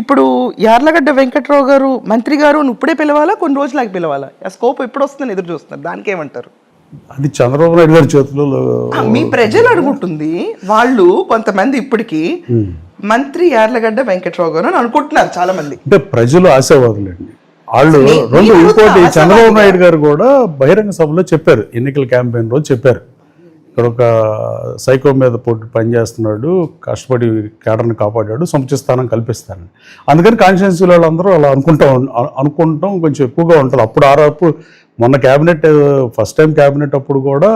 ఇప్పుడు యార్లగడ్డ వెంకట్రావు గారు మంత్రి గారు ఇప్పుడే పిలవాలా? కొన్ని రోజులకి పిలవాలా? ఆ స్కోప్ ఎప్పుడు వస్తుందని ఎదురు చూస్తున్నారు? దానికి ఏమంటారు అది చంద్రబాబు నాయుడు గారి చేతిలో మీ ప్రజలు అడుగుంటుంది. వాళ్ళు కొంతమంది ఇప్పటికీ మంత్రి యార్లగడ్డ వెంకట్రావు గారు అని అనుకుంటున్నారు చాలా మంది అంటే ప్రజలు ఆశావాదులండి. వాళ్ళు రెండు ఇంకోటి చంద్రబాబు. నాయుడు గారు కూడా బహిరంగ సభలో చెప్పారు. ఎన్నికల క్యాంపెయిన్ రోజు చెప్పారు. ఇక్కడ ఒక సైకో మీద పోటీ పనిచేస్తున్నాడు కష్టపడి కేడర్ని కాపాడాడు సముచిత స్థానం కల్పిస్తానని. అందుకని కాన్స్టిట్యున్సీ వాళ్ళందరూ అలా అనుకుంటా అనుకుంటాం కొంచెం ఎక్కువగా ఉంటుంది. అప్పుడు ఆరోపు మొన్న క్యాబినెట్ ఫస్ట్ టైం క్యాబినెట్ అప్పుడు కూడా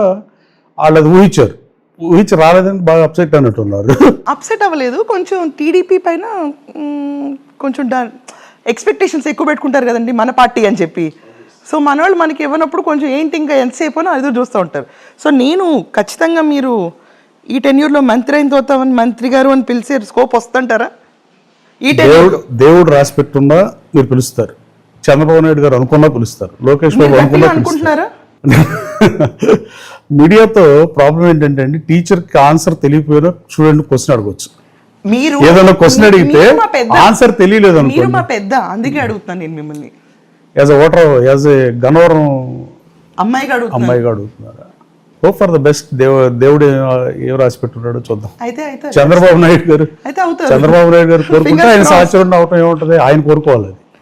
వాళ్ళు అది ఊహించారు. ఊహించి రాలేదని బాగా అప్సెట్ అన్నట్టున్నారు. అప్సెట్ అవ్వలేదు. కొంచెం టీడీపీ పైన కొంచెం ఎక్స్పెక్టేషన్స్ ఎక్కువ పెట్టుకుంటారు కదండి మన పార్టీ అని చెప్పి. సో మన వాళ్ళు మనకి ఇవ్వనప్పుడు కొంచెం ఏంటి ఇంకా ఎంతసేపు అని ఎదురు చూస్తూ ఉంటారు. సో నేను ఖచ్చితంగా మీరు ఈ టెన్యూర్లో మంత్రి అయిన తర్వాత మంత్రి గారు అని పిలిచే స్కోప్ వస్తుంటారా? ఈ దేవుడు దేవుడు రాసి పెట్టున్నా మీరు పిలుస్తారు. చంద్రబాబు నాయుడు గారు అనుకున్నా పిలుస్తారు. లోకేష్ బాబు అనుకున్నా అనుకుంటున్నారా? మీడియాతో ప్రాబ్లం ఏంటంటే అండి టీచర్కి ఆన్సర్ తెలియకపోయినా స్టూడెంట్ క్వశ్చన్ అడగవచ్చు మీరు ఏదైనా క్వశ్చన్ అడిగితే ఆన్సర్ తెలియలేదు మీరు అనుకోండి. మా పెద్ద అందుకే అడుగుతున్నాను నేను మిమ్మల్ని. As a voter as a Gannavaram అమ్మాయిగా అడుగుతున్నారు. హోప్ ఫర్ ద బెస్ట్ దేవ దేవుడు ఏ- రాసి పెట్టున్నాడో చూద్దాం. అయితే చంద్రబాబు నాయుడు గారు చంద్రబాబు నాయుడు గారు కోరుకుంటే ఆయన. సంవత్సరం అవటం ఏముంటుంది ఆయన కోరుకోవాలి.